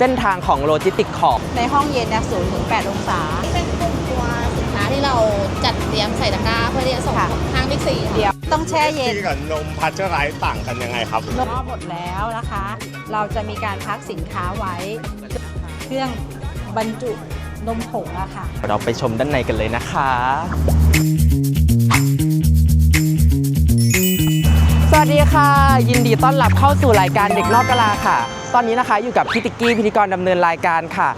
ดูถึงเส้นทางของโลจิสติกของในห้องเย็นเนี่ยศูนย์ถึงแปดองศาเป็นกลุ่มตัวสินค้าที่เราจัดเตรียมใส่ตะกร้าเพื่อที่จะส่งค่ะห้างบิ๊กซีค่ะเดี๋ยวต้องแช่เย็นที่กับนมพัชเจอร์ไรส์ต่างกันยังไงครับนมหมดแล้วนะคะ เราจะมีการพักสินค้าไว้ เครื่องบรรจุนมผงอะค่ะ เราไปชมด้านในกันเลยนะคะ วัสดีค่ะ ยินดีต้อนรับเข้าสู่รายการเด็กนอกกลาค่ะ ตอนนี้นะคะอยู่กับพี่ติ๊กกี้พิธีกรดำเนินรายการค่ะ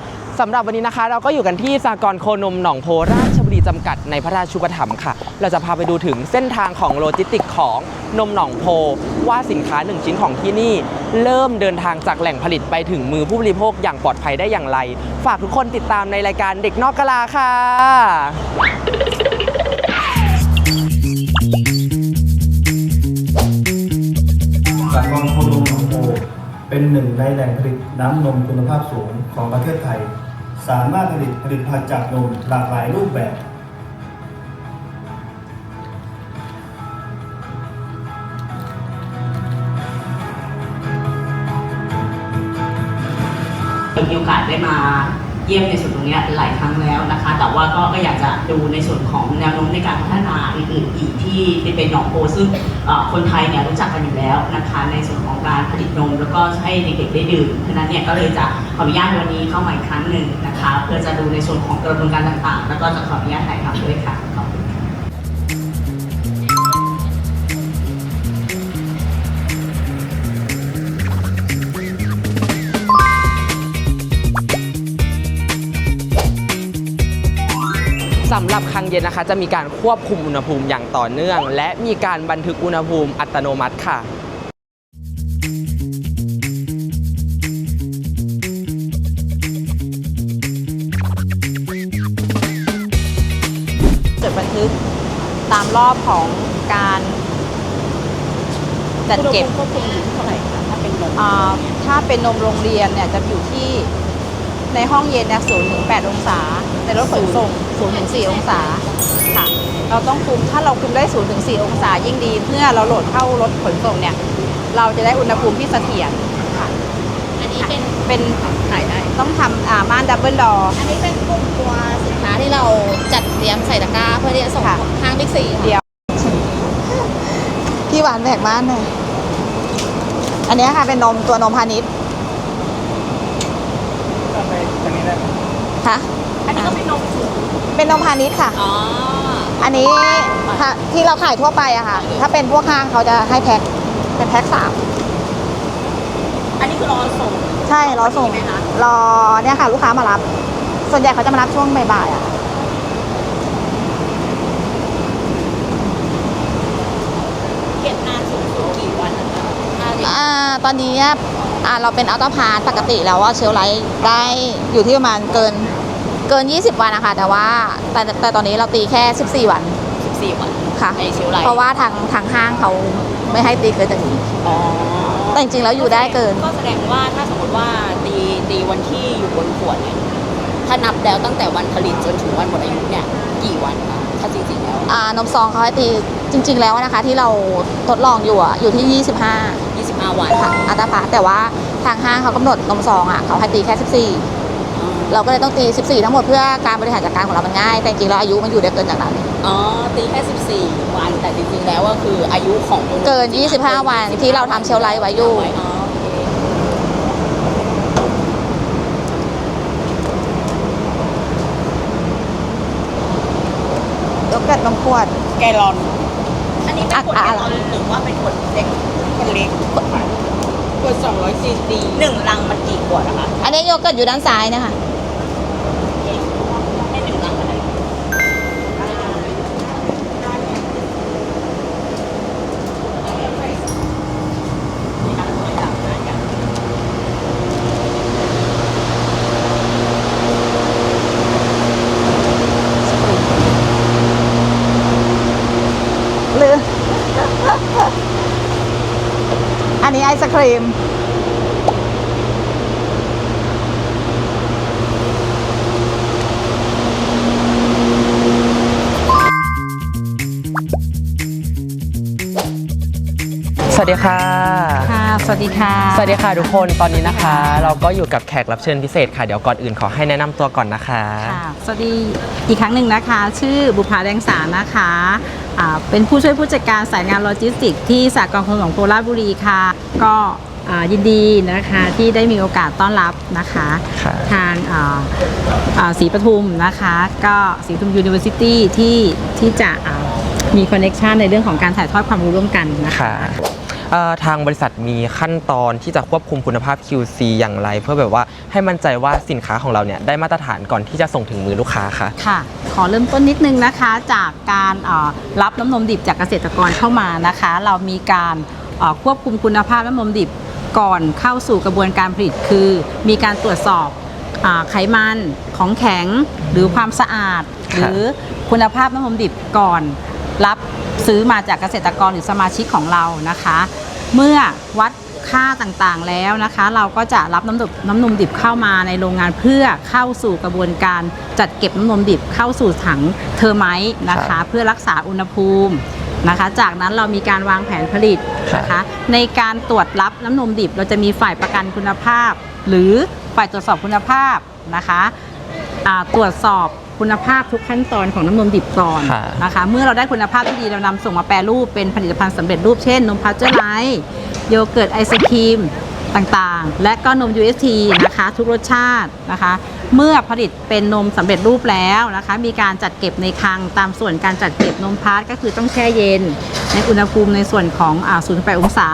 สำหรับวันนี้นะคะ เราก็อยู่กันที่สากรโคนมหนองโพราชบุรีจำกัดในพระราชูปถัมภ์ค่ะ เราจะพาไปดูถึงเส้นทางของโลจิสติกของนมหนองโพ ว่าสินค้าหนึ่งชิ้นของที่นี่ เริ่มเดินทางจากแหล่งผลิตไปถึงมือผู้บริโภคอย่างปลอดภัยได้อย่างไร ฝากทุกคนติดตามในรายการเด็กนอกกลาค่ะ น้ำนมคุณภาพสูงของประเทศไทย สามารถผลิตผลิตภัณฑ์จากนมหลากหลายรูปแบบ มีโอกาสได้มาเยี่ยมในส นตรงเนี้ยหลายครั้งแล้วนะคะ แต่ว่าก็ก็อยากจะดูในส่วนของแนวโน้มในการพัฒนาอื่นๆอีกที่ที่เป็นหนองโพซึ่งคนไทยเนี่ยรู้จักกันอยู่แล้วนะคะ ในส่วนของการผลิตนมแล้วก็ให้เด็กๆได้ดื่มฉะนั้นเนี่ยก็เลยจะขออนุญาตวันนี้เข้ามาอีกครั้งหนึ่งนะคะ เพื่อจะดูในส่วนของกระบวนการต่างๆ แล้วก็จะขออนุญาตถ่ายทำด้วยค่ะขอบคุณค่ะำหรับคลังเย็นนะคะ จะมีการควบคุมอุณหภูมิอย่างต่อเนื่อง และมีการบันทึกอุณหภูมิอัตโนมัติค่ะจดบันทึกตามรอบของการจัดเก็บควบคุมอยู่ที่เท่าไหร่คะถ้าเป็นนมอ่าถ้าเป็นนมโรงเรียนเนี่ยจะอยู่ที่ในห้องเย็นเนี่ยศูนย์ถึงแปดองศา ในรถขนส่ง ศูนย์ถึงสี่องศาค่ะ เราต้องคุมถ้าเราคุมได้ศูนย์ถึงสี่องศายิ่งดี เมื่อเราโหลดเข้ารถขนส่งเนี่ย เราจะได้อุณหภูมิที่เสถียรค่ะ อันนี้เป็นเป็นขายได้ต้องทำอ่าม่านดับเบิลดออันนี้เป็นกลุ่มตัวสินค้าที่เราจัดเตรียมใส่ตะกร้าเพื่อที่จะส่งค่ะห้างบิ๊กซีค่ะเดี๋ยว พี่หวานแบกบ้านเลยอันนี้ค่ะเป็นนมตัวนมพาณิชย์ค่ะอันนี้ก็เป็นนมสูง เป็นนมพาณิชย์ค่ะ อ๋อ อันนี้ถ้าที่เราขายทั่วไปอะค่ะ ถ้าเป็นพวกห้างเขาจะให้แพ็คเป็นแพ็คสามอันนี้คือรอส่ง ใช่รอส่งไหมคะ รอเนี่ยค่ะ ลูกค้ามารับ ส่วนใหญ่เขาจะมารับช่วงบ่ายๆอะเก็บนานสูงสุดกี่วันนะคะถ้าเด็กอ่าตอนนี้อ่าเราเป็นอัลต้าพาร์ปกติแล้วว่าเชลไลท์ได้อยู่ที่ประมาณเกิน เกิน 20 วันนะคะ แต่ว่าแต่แต่ตอนนี้เราตีแค่ 14 วัน14วันค่ะ ไอเชลไลท์เพราะว่าทางทางห้างเขาไม่ให้ตีเกินจากนี้ อ๋อแต่จริงๆแล้วอยู่ได้เกิน ก็แสดงว่าถ้าสมมติว่าตีตีวันที่อยู่บนขวดเนี่ยถ้านับแล้วตั้งแต่วันผลิตจนถึงวันหมดอายุเนี่ยกี่วันคะถ้าจริงๆแล้ว อ่านมซองเขาให้ตีจริง ๆ แล้วนะคะ ที่เราทดลองอยู่อะอยู่ที่ 25 25 วัน ค่ะอัลต้าพาร์แต่ว่าทางห้างเขากำหนดนมซองอะเขาให้ตีแค่14 เราก็เลยต้องตี 14 ทั้งหมดเพื่อการบริหารจัดการของเรามันง่าย แต่จริงๆแล้วอายุมันอยู่ได้เกินจากนั้น อ๋อ ตีแค่ 14 วัน แต่จริงๆ แล้วก็คืออายุของตัวเกิน 25 วันที่เราทำเชลไลท์ไว้อยู่ อ๋อโอเคยกเกิดนมขวด แกลลอน อันนี้เป็นขวดอะแกอะลลอนหรือว่าเป็นขวดเล็กขวดเล็กขวด200ซีซีหนึ่งลังมันกี่ขวดอะคะ อันนี้โยเกิร์ตอยู่ด้านซ้ายนะคะ ให้หนึ่งลังอะไร หรือ อันนี้ไอศครีม สวัสดีค่ะ ค่ะ สวัสดีค่ะสวัสดีค่ะทุกคนตอนนี้นะคะ เราก็อยู่กับแขกรับเชิญพิเศษค่ะ เดี๋ยวก่อนอื่นขอให้แนะนำตัวก่อนนะคะ ค่ะ สวัสดีอีกครั้งหนึ่งนะคะ ชื่อบุภาแดงสารนะคะอ่า เป็นผู้ช่วยผู้จัดการสายงานโลจิสติกส์ที่สากลขนส่งโคราชบุรีค่ะ ก็อ่ายินดีนะคะที่ได้มีโอกาสต้อนรับนะคะค่ะทางอ่าอ่าศรีปทุมนะคะ ก็ศรีปทุมยูนิเวอร์ซิตี้ที่ที่จะอ่ามีคอนเน็ชันในเรื่องของการถ่ายทอดความรู้ร่วมกันนะคะค่ะเอ่อ ทางบริษัทมีขั้นตอนที่จะควบคุมคุณภาพ QC อย่างไร เพื่อแบบว่าให้มั่นใจว่าสินค้าของเราเนี่ยได้มาตรฐานก่อนที่จะส่งถึงมือลูกค้าค่ะ ค่ะ ขอเริ่มต้นนิดนึงนะคะ จากการเอ่อรับน้ำนมดิบจากเกษตรกรเข้ามานะคะ เรามีการเอ่อควบคุมคุณภาพน้ำนมดิบก่อนเข้าสู่กระบวนการผลิตคือ มีการตรวจสอบอาไขมันของแข็งหรือความสะอาด หรือคุณภาพน้ำนมดิบก่อนรับ ซื้อมาจากเกษตรกรหรือสมาชิกของเรานะคะ เมื่อวัดค่าต่างๆแล้วนะคะ เราก็จะรับน้ำดิบน้ำนมดิบเข้ามาในโรงงานเพื่อเข้าสู่กระบวนการจัดเก็บน้ำนมดิบเข้าสู่ถังเทอร์ไมต์นะครัคะบเพื่อรักษาอุณหภูมินะคะ จากนั้นเรามีการวางแผนผลิตนะคะ ในการตรวจรับน้ำนมดิบ เราจะมีฝ่ายประกันคุณภาพ หรือฝ่ายตรวจสอบคุณภาพนะคะอ่าตรวจสอบ คุณภาพทุกขั้นตอนของน้ำนมดิบก่อนค่ะนะคะ เมื่อเราได้คุณภาพที่ดีเรานำส่งมาแปรรูปเป็นผลิตภัณฑ์สำเร็จรูปเช่นนมพาสเจอร์ไลท์โยเกิร์ตไอศครีม ต่างๆ และก็นม UST นะคะทุกรสชาตินะคะ เมื่อผลิตเป็นนมสำเร็จรูปแล้วนะคะ มีการจัดเก็บในคลังตามส่วนการจัดเก็บนมพาสก็คือต้องแช่เย็น ในอุณหภูมิในส่วนของ0.8องศา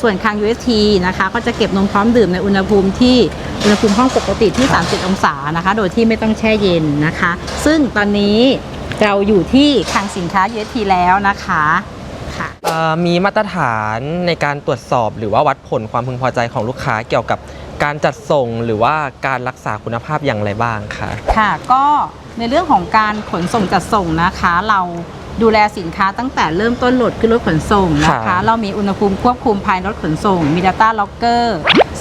ส่วนคลัง UST นะคะก็จะเก็บนมพร้อมดื่มในอุณหภูมิที่อุณหภูมิห้องปกติที่ 30 องศานะคะ โดยที่ไม่ต้องแช่เย็นนะคะ ซึ่งตอนนี้เราอยู่ที่คลังสินค้า UST แล้วนะคะ มีมาตรฐานในการตรวจสอบ หรือว่าวัดผลความพึงพอใจของลูกค้าเกี่ยวกับการจัดส่งหรือว่าการรักษาคุณภาพอย่างไรบ้างคะ ค่ะก็ในเรื่องของการขนส่งจัดส่งนะคะ เรา ดูแลสินค้าตั้งแต่เริ่มต้นโหลดขึ้นรถขนส่งนะครัคะบเรามีอุณหภูมิควบคุมภายในรถขนส่ง มี Data Locker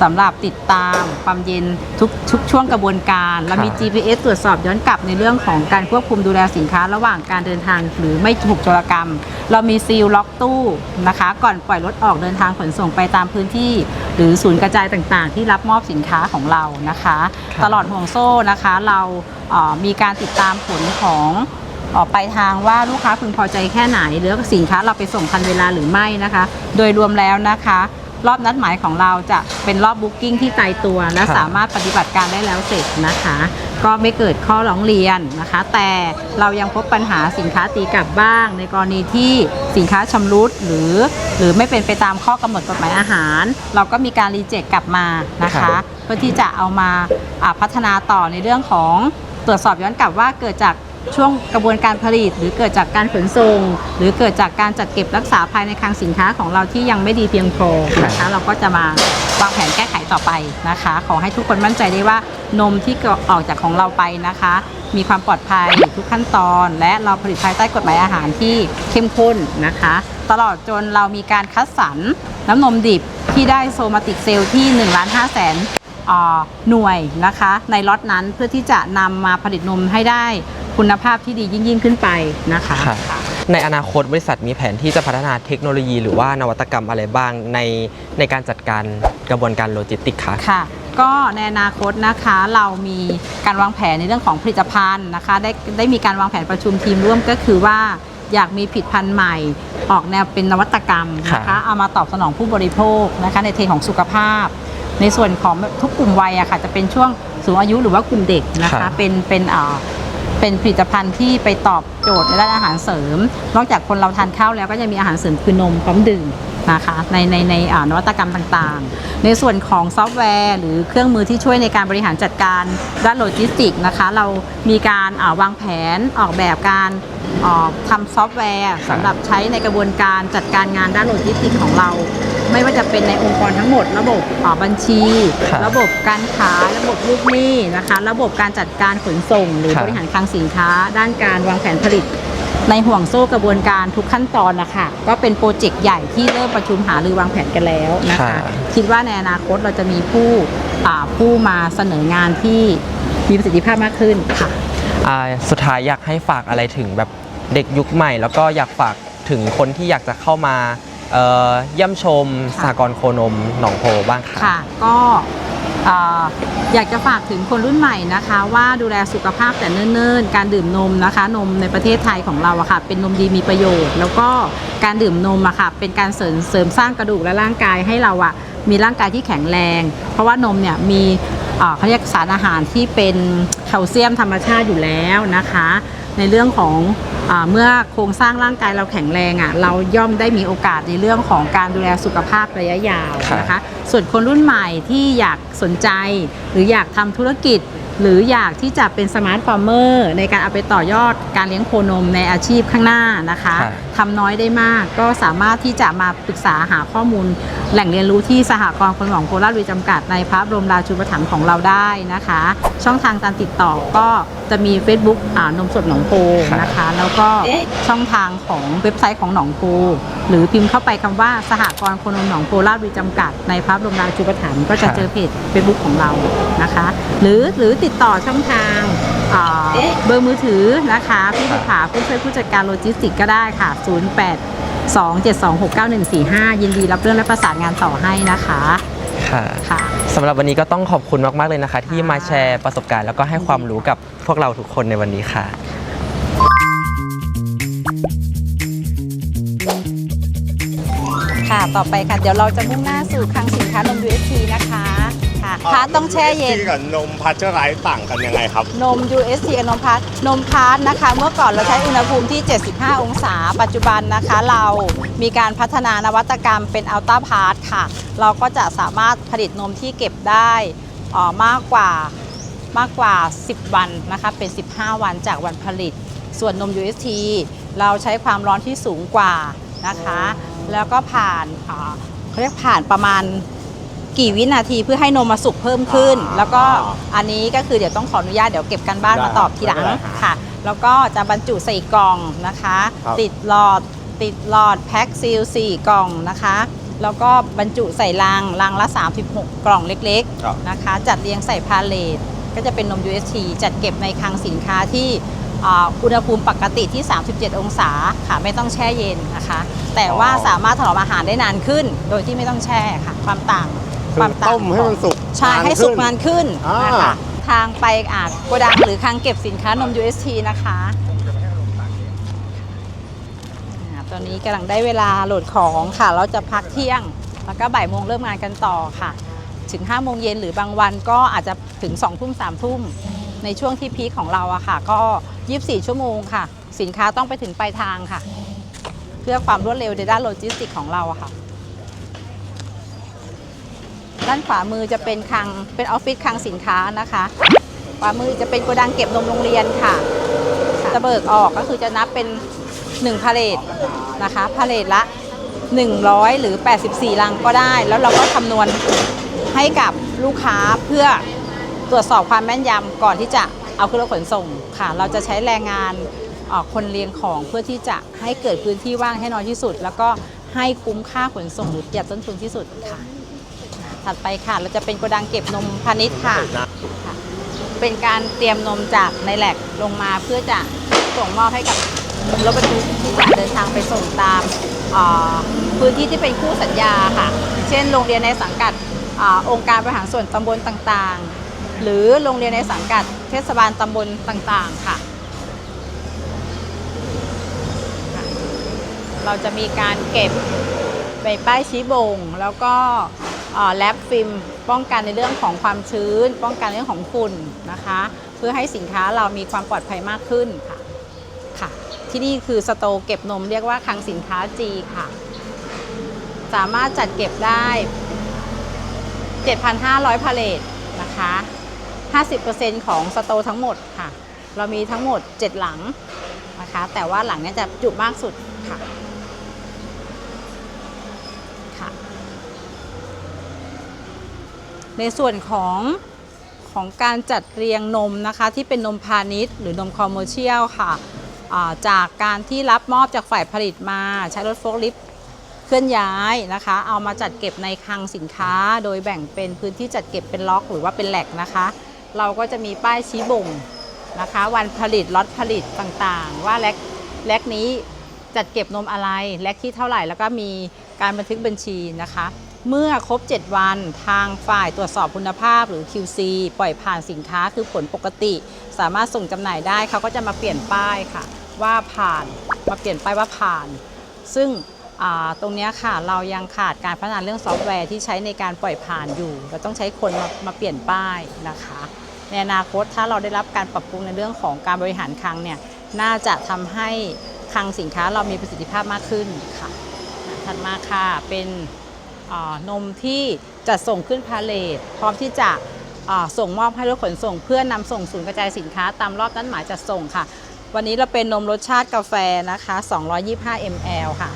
สำหรับติดตามความเย็นทุกทุกช่วงกระบวนการ เรามี GPS ตรวจสอบย้อนกลับในเรื่องของการควบคุมดูแลสินค้าระหว่างการเดินทางหรือไม่ถูกโจรกรรม เรามีซีลล็อกตู้นะคะ ก่อนปล่อยรถออกเดินทางขนส่งไปตามพื้นที่ หรือศูนย์กระจายต่างๆ ที่รับมอบสินค้าของเรานะคะ ครับ ตลอดห่วงโซ่นะคะเราเอ่อมีการติดตามผลของเอ่อปลายทางว่าลูกค้าพึงพอใจแค่ไหนหรือสินค้าเราไปส่งทันเวลาหรือไม่นะคะ โดยรวมแล้วนะคะ รอบนัดหมายของเราจะเป็นรอบบุ๊กิ้งที่ตายตัว และครับสามารถปฏิบัติการได้แล้วเสร็จนะคะ ก็ไม่เกิดข้อร้องเรียนนะคะ แต่เรายังพบปัญหาสินค้าตีกลับบ้าง ในกรณีที่สินค้าชำรุดหรือ หรือไม่เป็นไปตามข้อกำหนดกฎหมายอาหาร เราก็มีการรีเจ็คกลับมานะครัคะ บ เพื่อที่จะเอามาอ่าพัฒนาต่อในเรื่องของตรวจสอบย้อนกลับว่าเกิดจาก ช่วงกระบวนการผลิต หรือเกิดจากการขนส่ง หรือเกิดจากการจัดเก็บรักษาภายในคลังสินค้าของเราที่ยังไม่ดีเพียงพอนะคะเราก็จะมาวางแผนแก้ไขต่อไปนะคะ ขอให้ทุกคนมั่นใจได้ว่านมที่ออกจากของเราไปนะคะ มีความปลอดภัยทุกขั้นตอน และเราผลิตภายใต้กฎหมายอาหารที่เข้มข้นนะคะ ตลอดจนเรามีการคัดสรรน้ำนมดิบที่ได้โซมาติกเซลล์ที่1ล้าน5แสนหน่วยนะคะ ในล็อตนั้นเพื่อที่จะนำมาผลิตนมให้ได้ คุณภาพที่ดียิ่งยิ่งขึ้นไปนะคะค่ะในอนาคตบริษัทมีแผนที่จะพัฒนาเทคโนโลยีหรือว่านวัตกรรมอะไรบ้างในในการจัดการกระบวนการโลจิสติกส์คะ ค่ะ ก็ในอนาคตนะคะเรามีการวางแผนในเรื่องของผลิตภัณฑ์นะคะ ได้ได้มีการวางแผนประชุมทีมร่วมก็คือว่าอยากมีผลิตภัณฑ์ใหม่ ออกแนวเป็นนวัตกรรมนะครัคะบเอามาตอบสนองผู้บริโภคนะคะในเทรนด์ของสุขภาพ ในส่วนของทุกกลุ่มวัยอะค่ะจะเป็นช่วงสูงอายุหรือว่ากลุ่มเด็กนะครัคะ บ เป็นเป็นอ่า เป็นผลิตภัณฑ์ที่ไปตอบโจทย์ในด้านอาหารเสริม นอกจากคนเราทานข้าวแล้วก็ยังมีอาหารเสริมคือนมพร้อมดื่มนะคะในในในอ่านวัตกรรมต่างๆ ในส่วนของซอฟต์แวร์ หรือเครื่องมือที่ช่วยในการบริหารจัดการด้านโลจิสติกส์นะคะ เรามีการอ่าวางแผนออกแบบการเอ่อทำซอฟต์แวร์สำหรับใช้ในกระบวนการจัดการงานด้านโลจิสติกส์ของเรา ไม่ว่าจะเป็นในองค์กรทั้งหมด ระบบเอ่อบัญชี ครับระบบการขายระบบลูกหนี้นะคะ ระบบการจัดการขนส่ง หรือครับ บริหารคลังสินค้า ด้านการวางแผนผลิต ในห่วงโซ่กระบวนการทุกขั้นตอนนะคะก็เป็นโปรเจกต์ใหญ่ที่เริ่มประชุมหารือวางแผนกันแล้วนะครัคะบคิดว่าในอนาคตเราจะมีผู้อ่าผู้มาเสนองานที่มีประสิทธิภาพมากขึ้นค่ะ อ่าสุดท้ายอยากให้ฝากอะไรถึงแบบเด็กยุคใหม่ แล้วก็อยากฝากถึงคนที่อยากจะเข้ามา เอ่อเยี่ยมชมสากรณ์โคนมหนองโพบ้างค่ะ ค่ะ ก็เอ่ออยากจะฝากถึงคนรุ่นใหม่นะคะ ว่าดูแลสุขภาพแต่เนิ่นๆ การดื่มนมนะคะ นมในประเทศไทยของเราอะค่ะ เป็นนมดีมีประโยชน์ แล้วก็การดื่มนมอะค่ะ เป็นการเสริมเสริมสร้างกระดูกและร่างกายให้เราอะมีร่างกายที่แข็งแรง เพราะว่านมเนี่ยมีเอ่อเขาเรียกสารอาหารที่เป็นแคลเซียมธรรมชาติอยู่แล้วนะคะในเรื่องของอาเมื่อโครงสร้างร่างกายเราแข็งแรงอะเราย่อมได้มีโอกาสในเรื่องของการดูแลสุขภาพระยะยาวนะคะส่วนคนรุ่นใหม่ที่อยากสนใจ หรืออยากทำธุรกิจหรืออยากที่จะเป็นสมาร์ทฟาร์มเมอร์ในการเอาไปต่อยอดการเลี้ยงโคนมในอาชีพข้างหน้านะคะครับทำน้อยได้มากก็สามารถที่จะมาปรึกษาหาข้อมูล แหล่งเรียนรู้ที่สหกรณ์คนหลวงโคราชวิจำกัดในพระบรมราชูปถัมภ์ของเราได้นะคะ ช่องทางการติดต่อก็ จะมี Facebook อ่านมสดหนองโพนะคะ แล้วก็ช่องทางของเว็บไซต์ของหนองโพหรือพิมพ์เข้าไปคำว่าสหกรณ์คนมหนองโพราชวิจำกัด ในพระบรมราชูปถัมภ์ก็จะเจอเพจ Facebook ของเรานะคะ หรือหรือติดต่อช่องทางอ่าเบอร์มือถือนะคะพี่ภูผาผู้ช่วยผู้จัดการโลจิสติกส์ก็ได้ค่ะ 08 2726945 ยินดีรับเรื่องและประสานงานต่อให้นะคะ ค่ะค่ะ สำหรับวันนี้ก็ต้องขอบคุณมาก ๆ เลยนะคะ ที่มาแชร์ประสบการณ์แล้วก็ให้ความรู้กับพวกเราทุกคนในวันนี้ค่ะ ค่ะ ต่อไปค่ะ เดี๋ยวเราจะมุ่งหน้าสู่คลังสินค้านม UST นะคะ ค่ะพาร์ทต้องแช่เย็นที่กับนมพัชเจอร์ไรส์ต่างกันยังไงครับ นม UST กับนมพัทนมพัทนะคะ เมื่อก่อนเราใช้อุณหภูมิที่ 75 องศา ปัจจุบันนะคะ เรามีการพัฒนานวัตกรรมเป็นอัลต้าพาร์ทค่ะ เราก็จะสามารถผลิตนมที่เก็บได้เอ่อมากกว่ามากกว่า 10 วันนะคะ เป็น 15 วันจากวันผลิต ส่วนนม UST เราใช้ความร้อนที่สูงกว่านะคะ แล้วก็ผ่านเอ่อเขาเรียกผ่านประมาณ กี่วินาทีเพื่อให้นมมาสุกเพิ่มขึ้นอ่าแล้วก็อันนี้ก็คือเดี๋ยวต้องขออนุญาตเดี๋ยวเก็บกันบ้านได้มาตอบทีหลังไม่เป็นไรครับค่ะ แล้วก็จะบรรจุใส่กล่องนะคะครับติดหลอดติดหลอดแพ็คซีล4กล่องนะคะแล้วก็บรรจุใส่ลังลังละ 36 กล่องเล็กครับๆนะคะ จัดเรียงใส่พาเลทก็จะเป็นนม UST จัดเก็บในคลังสินค้าที่อ่าอุณหภูมิปกติที่ 37 องศาค่ะไม่ต้องแช่เย็นนะคะ แต่ว่าสามารถถนอมอาหารได้นานขึ้น โดยที่ไม่ต้องแช่ค่ะ ความต่าง คืควาอมต่างต้มให้มันสุกใช่นานให้สุกขึ้นานขึ้นอ่าน นะคะทางไปอาจโกดังหรือคลังเก็บสินค้านม UST นะคะอ่าตอนนี้กำลังได้เวลาโหลดของค่ะ เราจะพักเที่ยง แล้วก็บ่ายโมงเริ่มงานกันต่อค่ะ ถึง5โมงเย็นหรือบางวันก็อาจจะถึง2ทุ่ม3ทุ่ม ในช่วงที่พีคของเราอะค่ะ ก็ 24 ชั่วโมงค่ะ สินค้าต้องไปถึงปลายทางค่ะ เพื่อความรวดเร็วในด้านโลจิสติกของเราอะค่ะ ด้านขวามือจะเป็นคลังเป็นออฟฟิศคลังสินค้านะคะขวามือจะเป็นโกดังเก็บนมโรงเรียนค่ะจะเบิกออกก็คือจะนับเป็น1พาเลทนะคะพาเลทละ 100 หรือ 84 ลังก็ได้ แล้วเราก็คำนวณให้กับลูกค้าเพื่อตรวจสอบความแม่นยำก่อนที่จะเอาขึ้นรถขนส่งค่ะ เราจะใช้แรงงานเอ่อคนเรียงของเพื่อที่จะให้เกิดพื้นที่ว่างให้น้อยที่สุด แล้วก็ให้คุ้มค่าขนส่งหรือประหยัดต้นทุนที่สุดค่ะ ถัดไปค่ะ เราจะเป็นโกดังเก็บนมพาณิชย์ค่ะค่ะ เป็นการเตรียมนมจากในแหลกลงมาเพื่อจะส่งมอบให้กับรถบรรทุกที่จะเดินทางไปส่งตามอ่าพื้นที่ที่เป็นคู่สัญญาค่ะ เช่น โรงเรียนในสังกัดอาองค์การบริหารส่วนตำบลต่างๆ หรือโรงเรียนในสังกัดเทศบาลตำบลต่างๆ ค่ะ เราจะมีการเก็บใบป้ายชี้บ่งแล้วก็เอ่อ แลบฟิล์มป้องกันในเรื่องของความชื้น ป้องกันเรื่องของฝุ่นนะคะ เพื่อให้สินค้าเรามีความปลอดภัยมากขึ้นค่ะค่ะ ที่นี่คือสโตเก็บนมเรียกว่าคลังสินค้า G ค่ะ สามารถจัดเก็บได้ 7,500 พาเลทนะคะ 50%ของสโตทั้งหมดค่ะ เรามีทั้งหมด 7 หลังนะคะ แต่ว่าหลังนี้จะจุมากสุดค่ะ ในส่วนของของการจัดเรียงนมนะคะที่เป็นนมพาณิชย์ หรือนมคอมเมอร์เชียลค่ะจากการที่รับมอบจากฝ่ายผลิตมา ใช้รถโฟล์คลิฟต์เคลื่อนย้ายนะคะ เอามาจัดเก็บในคลังสินค้า โดยแบ่งเป็นพื้นที่จัดเก็บเป็นล็อกหรือว่าเป็นแหลกนะคะ เราก็จะมีป้ายชี้บ่งนะคะ วันผลิตล็อตผลิตต่างๆ ว่าแลกแลกนี้จัดเก็บนมอะไรแลกที่เท่าไหร่แล้วก็มีการบันทึกบัญชีนะคะ เมื่อครบ 7 วันทางฝ่ายตรวจสอบคุณภาพหรือ QC ปล่อยผ่านสินค้าคือผลปกติ สามารถส่งจำหน่ายได้เขาก็จะมาเปลี่ยนป้ายค่ะ ว่าผ่านมาเปลี่ยนป้ายว่าผ่าน ซึ่งตรงนี้ค่ะเรายังขาดการพัฒนาเรื่องซอฟต์แวร์ที่ใช้ในการปล่อยผ่านอยู่ เราต้องใช้คนมามาเปลี่ยนป้ายนะคะ ในอนาคตถ้าเราได้รับการปรับปรุงในเรื่องของการบริหารคลังเนี่ยน่าจะทำให้คลังสินค้าเรามีประสิทธิภาพมากขึ้นค่ะถัดมาค่ะเป็น นมที่จะส่งขึ้นพาเลทพร้อมที่จะส่งมอบให้รถขนส่ง เพื่อนำส่งศูนย์กระจายสินค้าตามรอบนัดหมายจัดส่งค่ะ วันนี้เราเป็นนมรสชาติกาแฟนะคะ 225 ml ค่ะ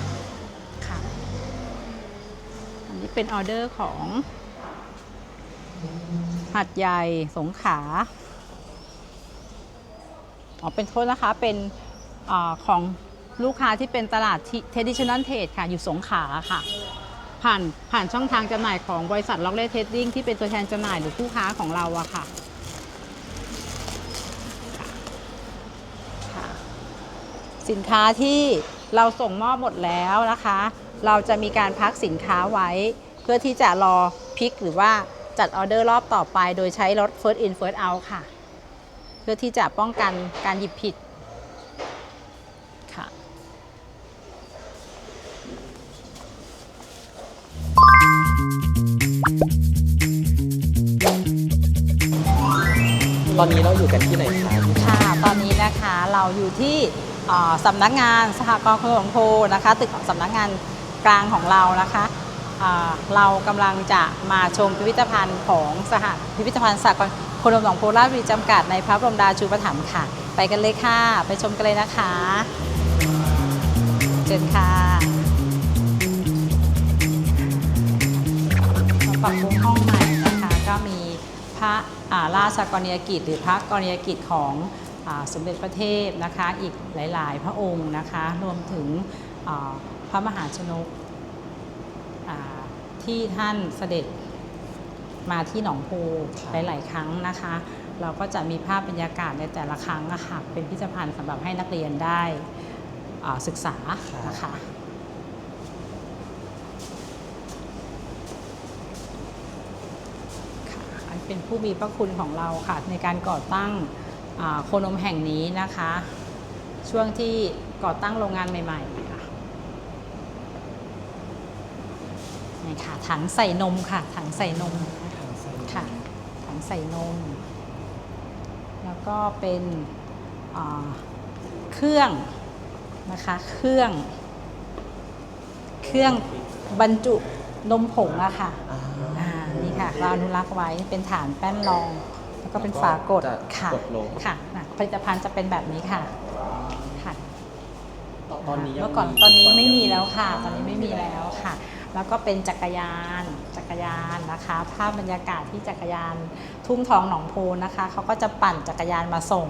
ค่ะ อันนี้เป็นออเดอร์ของหัดใหญ่สงขลาอ๋อเป็นโทษนะคะเป็นอของลูกค้าที่เป็นตลาดเทดิชัน a ลเทรดค่ะ อยู่สงขลาค่ะ ผ่านผ่านช่องทางจำหน่ายของบริษัทล็อกเล่เทดดิ้งที่เป็นตัวแทนจำหน่ายหรือผู้ค้าของเราอะค่ะค่ะ สินค้าที่เราส่งมอบหมดแล้วนะคะ เราจะมีการพักสินค้าไว้ เพื่อที่จะรอพิกหรือว่าจัดออเดอร์รอบต่อไป โดยใช้รถ first in first out ค่ะ เพื่อที่จะป้องกันการหยิบผิด ตอนนี้เราอยู่กันที่ไหนคะค่ะตอนนี้นะคะเราอยู่ที่เอ่อสำนักงานสหกรณ์ขนมโพนะคะ ตึกของสำนักงานกลางของเรานะคะอ่าเรากำลังจะมาชมพิพิธภัณฑ์ของสหพิพิธภัณฑ์สหกรณ์คนมหนองโพราชบุรีจำกัดในพระบรมราชูปถัมภ์ค่ะ ไปกันเลยค่ะ ไปชมกันเลยนะคะ เชิญค่ะ ปรับปรุงห้องใหม่นะคะก็มีพระาราชกรณียกิจ หรือพระกรณียกิจของอสมเด็จพระเทพนะคะอีกหลาย ๆ พระองค์นะคะ รวมถึงพระมหาชนกที่ท่านเสด็จมาที่หนองโพหลาย ๆ ครั้งนะคะ เราก็จะมีภาพบรรยากาศในแต่ละครั้งะค่ะเป็นพิพิธภัณฑ์สำหรับให้นักเรียนได้ศึกษานะคะ ค่ะอัน เป็นผู้มีพระคุณของเราค่ะ ในการก่อตั้งโคนมแห่งนี้นะคะ ช่วงที่ก่อตั้งโรงงานใหม่ๆค่ะนี่ค่ะถังใส่นมค่ะ ถังใส่นมค่ะถังใส่นม แล้วก็เป็นเครื่องนะคะ เครื่อง เครื่องบรรจุนมผงอะค่ะ ค่ะเราอนุรักษ์ไว้เป็นฐานแป้นรอง แล้วก็เป็นฝากดจะค่ะกดลง ค่ะน่ะผลิตภัณฑ์จะเป็นแบบนี้ค่ะค่ะ ตอนนี้ยังเมื่อก่อนตอนนี้ไม่มีแล้วค่ะ ตอนนี้ไม่มีแล้วค่ะ แล้วก็เป็นจักรยานจักรยานนะคะ ภาพบรรยากาศที่จักรยานทุ่งทองหนองโพนะคะเขาก็จะปั่นจักรยานมาส่ง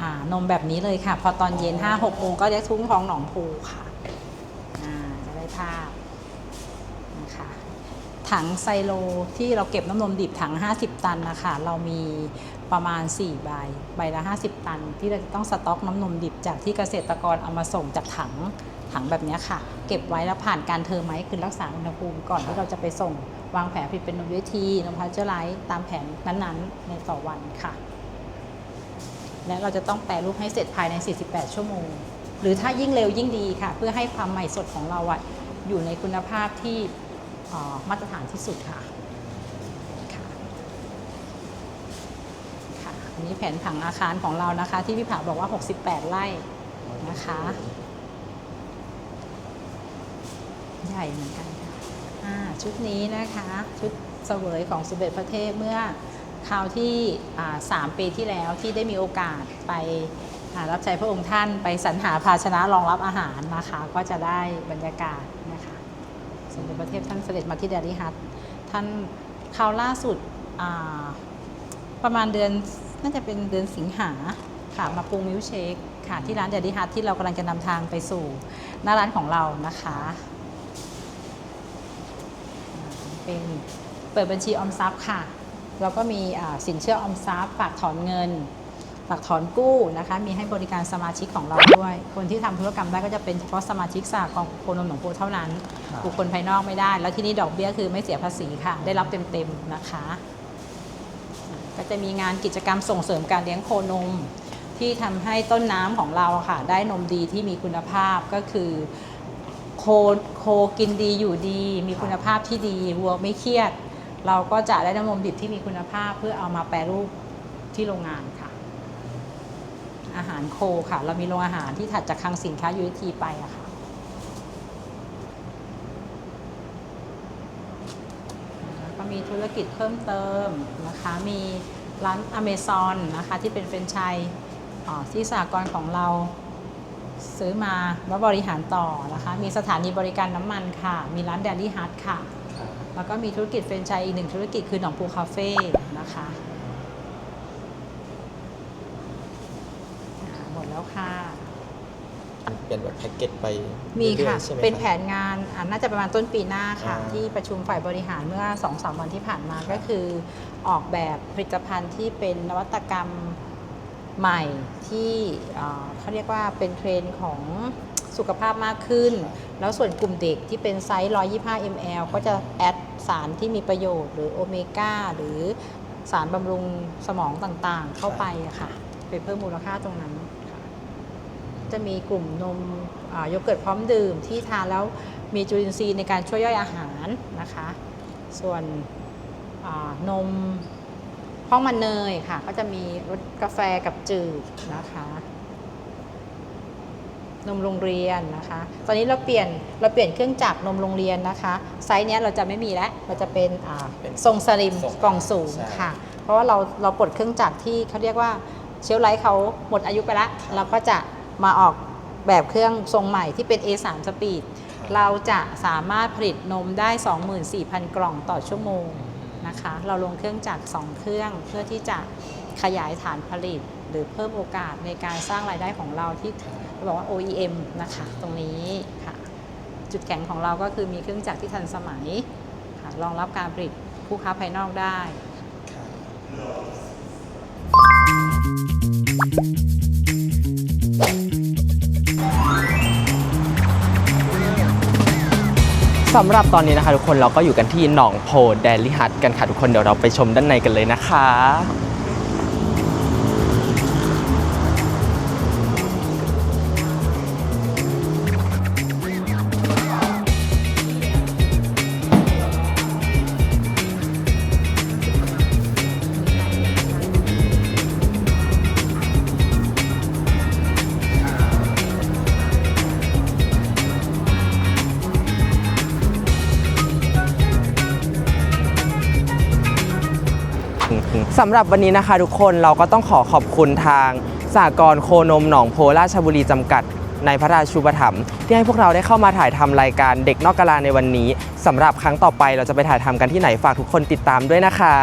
อ่านมแบบนี้เลยค่ะ พอตอนเย็น5้าหกโมงก็จะทุ่งทองหนองโพค่ะอ่าจะได้ภาพนะคะ ถังไซโลที่เราเก็บน้ำนมดิบถัง 50 ตันนะคะเรามีประมาณ 4 ใบ ใบละ 50 ตัน ที่เราจะต้องสต็อกน้ำนมดิบจากที่เกษตรกรเอามาส่งจากถังถังแบบนี้ค่ะ เก็บไว้แล้วผ่านการเทอร์ไมซ์คือรักษาอุณหภูมิก่อนที่เราจะไปส่งวางแผนผลิตเป็นนมเวทีนมพัชเจอร์ไลท์ตามแผนนั้นๆ ในต่อวันค่ะ และเราจะต้องแปรรูปให้เสร็จภายใน 48 ชั่วโมง หรือถ้ายิ่งเร็วยิ่งดีค่ะ เพื่อให้ความใหม่สดของเราอะอยู่ในคุณภาพที่ มาตรฐานที่สุดค่ะค่ะค่ะอันนี้แผนผังอาคารของเรานะคะ ที่พี่ผาบอกว่า 68 ไร่นะคะใหญ่เหมือนกันค่ะอ่าชุดนี้นะคะชุดเสวยของสมเด็จพระเทพเมื่อคราวที่อ่าสามปีที่แล้วที่ได้มีโอกาสไปอ่ารับใช้พระองค์ท่านไปสรรหาภาชนะรองรับอาหารนะคะ ก็จะได้บรรยากาศนะคะ สมเด็จพระเทพท่านเสด็จมาที่เดลิฮัทท่านคราวล่าสุดประมาณเดือนน่าจะเป็นเดือนสิงหาค่ะมาปรุงมิลค์เชคค่ะที่ร้านเดลิฮัทที่เรากำลังจะนำทางไปสู่หน้าร้านของเรานะคะเป็นเปิดบัญชีออมทรัพย์ค่ะเราก็มีสินเชื่อออมทรัพย์ฝากถอนเงิน ฝากถอนกู้นะคะ มีให้บริการสมาชิกของเราด้วย คนที่ทำธุรกรรมได้ก็จะเป็นเฉพาะสมาชิกสหกรณ์โคนมหนองโพเท่านั้น บุคคลภายนอกไม่ได้ แล้วที่นี่ดอกเบี้ยคือไม่เสียภาษีค่ะ ได้รับเต็มๆนะคะ ก็จะมีงานกิจกรรมส่งเสริมการเลี้ยงโคนม ที่ทำให้ต้นน้ำของเราอะค่ะ ได้นมดีที่มีคุณภาพก็คือโคโคกินดีอยู่ดี มีคุณภาพที่ดีวัวไม่เครียด เราก็จะได้น้ำนมดิบที่มีคุณภาพเพื่อเอามาแปรรูปที่โรงงานค่ะ อาหารโคค่ะ เรามีโรงอาหารที่ถัดจากคลังสินค้ายูทีไปอะค่ะแล้วก็มีธุรกิจเพิ่มเติมนะคะ มีร้านอเมซอนนะคะที่เป็นแฟรนไชส์อ่าที่สหกรณ์ของเราซื้อมาแล้วบริหารต่อนะคะ มีสถานีบริการน้ำมันค่ะ มีร้านเดลี่ฮัทค่ะ แล้วก็มีธุรกิจแฟรนไชส์อีกหนึ่งธุรกิจคือหนองปูคาเฟ่นะคะอ่าหมดแล้วค่ะ เปลี่ยนแบบแพ็กเกจไปมีค่ะ รื่อยๆใช่ไหมเป็นรับแผนงานอ่าน่าจะประมาณต้นปีหน้าค่ะ อ่า ที่ประชุมฝ่ายบริหารเมื่อ2อสวันที่ผ่านมาก็คือ ออกแบบผลิตภัณฑ์ที่เป็นนวัตกรรมใหม่ที่อ่าเขาเรียกว่าเป็นเทรนด์ของสุขภาพมากขึ้น แล้วส่วนกลุ่มเด็กที่เป็นไซส์ 125 ml ก็จะแอดสารที่มีประโยชน์ หรือโอเมก้าหรือสารบำรุงสมองต่างๆ เข้าไปอะค่ะไปเพิ่มมูลค่าตรงนั้นค่ะ จะมีกลุ่มนมอ่าโยเกิร์ตพร้อมดื่มที่ทานแล้วมีจุลินทรีย์ในการช่วยย่อยอาหารนะคะ ส่วนอ่านมห้องมันเนยค่ะ ก็จะมีรสกาแฟกับจืดนะคะ นมโรงเรียนนะคะ ตอนนี้เราเปลี่ยนเราเปลี่ยนเครื่องจักรนมโรงเรียนนะคะ ไซส์เนี้ยเราจะไม่มีแล้วเราจะเป็นอ่าเป็นทรงสลิมทรงกล่องสูงใช่ค่ะ เพราะว่าเราเราปลดเครื่องจักรที่เขาเรียกว่าเชลฟ์ไลท์เขาหมดอายุไปแล้วเราก็จะ มาออกแบบเครื่องทรงใหม่ที่เป็น A3 สปีดเราจะสามารถผลิตนมได้ 24,000 กล่องต่อชั่วโมงนะคะ เราลงเครื่องจักร2เครื่องเพื่อที่จะขยายฐานผลิต หรือเพิ่มโอกาสในการสร้างรายได้ของเราที่เราบอกว่า OEM นะคะ ตรงนี้ค่ะ จุดแข็งของเราก็คือมีเครื่องจักรที่ทันสมัยค่ะรองรับการผลิตผู้ค้าภายนอกได้ สำหรับตอนนี้นะคะทุกคนเราก็อยู่กันที่หนองโพแดลิฮัทกันค่ะทุกคนเดี๋ยวเราไปชมด้านในกันเลยนะคะ สำหรับวันนี้นะคะทุกคนเราก็ต้องขอขอบคุณทางสากรณ์โคนมหนองโพราชบุรีจำกัด ในพระราชูปถัมภ์ที่ให้พวกเราได้เข้ามาถ่ายทำรายการเด็กนอกกาลาในวันนี้สำหรับครั้งต่อไปเราจะไปถ่ายทำกันที่ไหนฝากทุกคนติดตามด้วยนะคะ